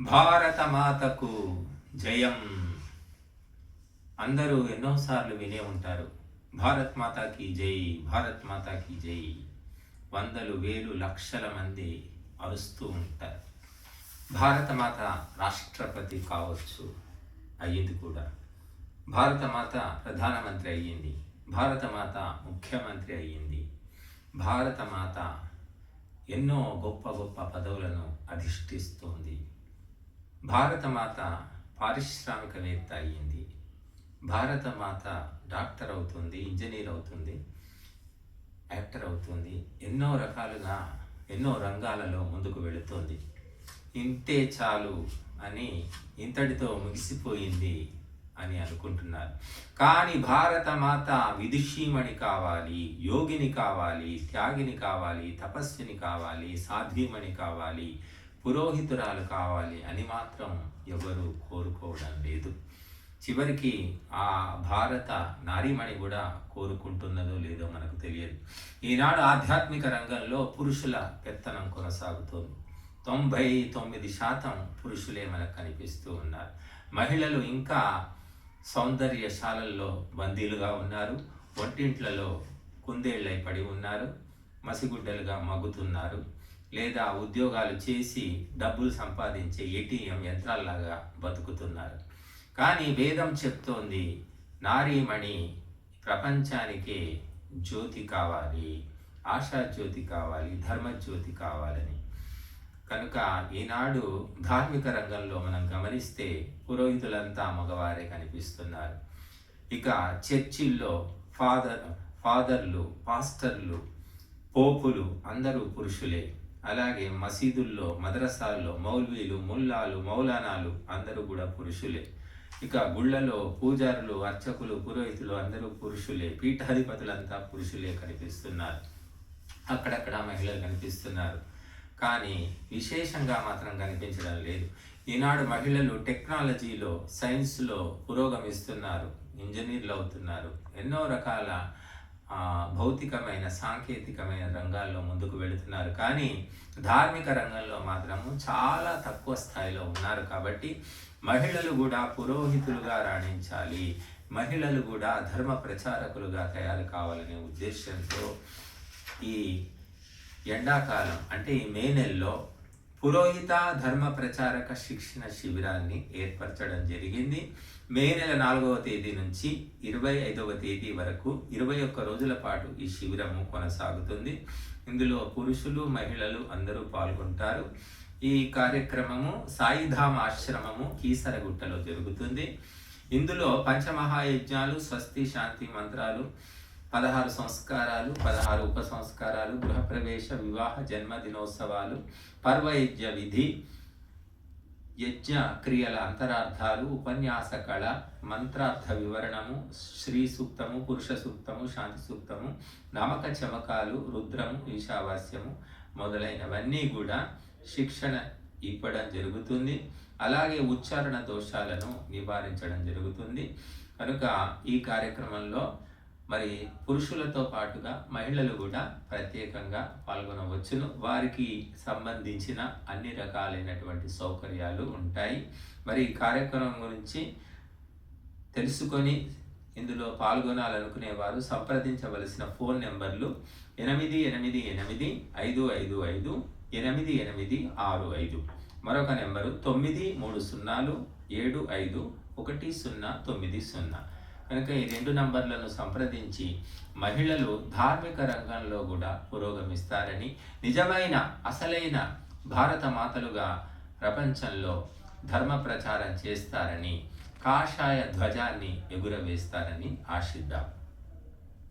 భారతమాతకు జయం. అందరూ ఎన్నోసార్లు వినే ఉంటారు భారత్ మాతాకి జై భారత్ మాతాకి జై. వందలు వేలు లక్షల మంది అరుస్తూ ఉంటారు. భారతమాత రాష్ట్రపతి కావచ్చు అయ్యింది కూడా. భారతమాత ప్రధానమంత్రి అయ్యింది భారతమాత ముఖ్యమంత్రి అయ్యింది. భారతమాత ఎన్నో గొప్ప గొప్ప పదవులను అధిష్ఠిస్తోంది. భారతమాత పారిశ్రామికవేత్త అయ్యింది. భారతమాత డాక్టర్ అవుతుంది ఇంజనీర్ అవుతుంది యాక్టర్ అవుతుంది. ఎన్నో రకాలుగా ఎన్నో రంగాలలో ముందుకు వెళుతోంది. ఇంతే చాలు అని ఇంతటితో ముగిసిపోయింది అని అనుకుంటున్నారు. కానీ భారత మాత విదుషీమణి కావాలి యోగిని కావాలి త్యాగిని కావాలి తపస్విని కావాలి సాధ్వీమణి కావాలి పురోహితురాలు కావాలి అని మాత్రం ఎవరు కోరుకోవడం లేదు. చివరికి ఆ భారత నారీమణి కూడా కోరుకుంటున్నదో లేదో మనకు తెలియదు. ఈనాడు ఆధ్యాత్మిక రంగంలో పురుషుల పెత్తనం కొనసాగుతోంది. తొంభై తొమ్మిది శాతం పురుషులే మనకు కనిపిస్తూ ఉన్నారు. మహిళలు ఇంకా సౌందర్యశాలల్లో బందీలుగా ఉన్నారు. వంటింట్లలో కుందేళ్ళై పడి ఉన్నారు. మసిగుడ్డలుగా మగ్గుతున్నారు. లేదా ఉద్యోగాలు చేసి డబ్బులు సంపాదించే ఏటీఎం యంత్రాల్లాగా బతుకుతున్నారు. కానీ వేదం చెప్తోంది నారీమణి ప్రపంచానికి జ్యోతి కావాలి ఆశా జ్యోతి కావాలి ధర్మజ్యోతి కావాలని. కనుక ఈనాడు ధార్మిక రంగంలో మనం గమనిస్తే పురోహితులంతా మగవారే కనిపిస్తున్నారు. ఇక చర్చిల్లో ఫాదర్ ఫాదర్లు పాస్టర్లు పోపులు అందరూ పురుషులే. అలాగే మసీదుల్లో మద్రసాల్లో మౌల్వీలు ముల్లాలు మౌలానాలు అందరూ కూడా పురుషులే. ఇక గుళ్ళలో పూజారులు అర్చకులు పురోహితులు అందరూ పురుషులే. పీఠాధిపతులంతా పురుషులే కనిపిస్తున్నారు. అక్కడక్కడ మహిళలు కనిపిస్తున్నారు. కానీ విశేషంగా మాత్రం కనిపించడం లేదు. ఈనాడు మహిళలు టెక్నాలజీలో సైన్స్లో పురోగమిస్తున్నారు. ఇంజనీర్లు అవుతున్నారు. ఎన్నో రకాల భౌతికమైన సాంకేతికమైన రంగాల్లో ముందుకు వెళుతున్నారు. కానీ ధార్మిక రంగంలో మాత్రము చాలా తక్కువ స్థాయిలో ఉన్నారు కాబట్టి మహిళలు కూడా పురోహితులుగా రాణించాలి. మహిళలు కూడా ధర్మ ప్రచారకులుగా తయారు కావాలనే ఉద్దేశంతో ఈ ఎండాకాలం అంటే ఈ మే నెలలో పురోహిత ధర్మ ప్రచారక శిక్షణ శిబిరాన్ని ఏర్పరచడం జరిగింది. మే నెల నాలుగవ తేదీ నుంచి ఇరవై ఐదవ తేదీ వరకు ఇరవై ఒక్క రోజుల పాటు ఈ శిబిరము కొనసాగుతుంది. ఇందులో పురుషులు మహిళలు అందరూ పాల్గొంటారు. ఈ కార్యక్రమము సాయిధామ ఆశ్రమము కీసరగుట్టలో జరుగుతుంది. ఇందులో పంచమహాయజ్ఞాలు స్వస్తి శాంతి మంత్రాలు పదహారు సంస్కారాలు పదహారు ఉప సంస్కారాలు గృహప్రవేశ వివాహ జన్మదినోత్సవాలు పర్వయజ్ఞ విధి యజ్ఞ క్రియల అంతరార్థాలు ఉపన్యాస కళ మంత్రార్థ వివరణము శ్రీ సూక్తము పురుష సూక్తము శాంతి సూక్తము నమక చమకాలు రుద్రము ఈశావాస్యము మొదలైనవన్నీ కూడా శిక్షణ ఇవ్వడం జరుగుతుంది. అలాగే ఉచ్చారణ దోషాలను నివారించడం జరుగుతుంది. కనుక ఈ కార్యక్రమంలో మరి పురుషులతో పాటుగా మహిళలు కూడా ప్రత్యేకంగా పాల్గొనవచ్చును. వారికి సంబంధించిన అన్ని రకాలైనటువంటి సౌకర్యాలు ఉంటాయి. మరి ఈ కార్యక్రమం గురించి తెలుసుకొని ఇందులో పాల్గొనాలనుకునే వారు సంప్రదించవలసిన ఫోన్ నెంబర్లు ఎనిమిది ఎనిమిది ఎనిమిది ఐదు ఐదు ఐదు ఎనిమిది ఎనిమిది ఆరు ఐదు. మరొక నెంబరు తొమ్మిది మూడు సున్నాలు ఏడు ఐదు ఒకటి సున్నా తొమ్మిది సున్నా. కనుక ఈ రెండు నంబర్లను సంప్రదించి మహిళలు ధార్మిక రంగంలో కూడా పురోగమిస్తారని నిజమైన అసలైన భారత మాతలుగా ప్రపంచంలో ధర్మ ప్రచారం చేస్తారని కాషాయ ధ్వజాన్ని ఎగురవేస్తారని ఆశిద్దాం.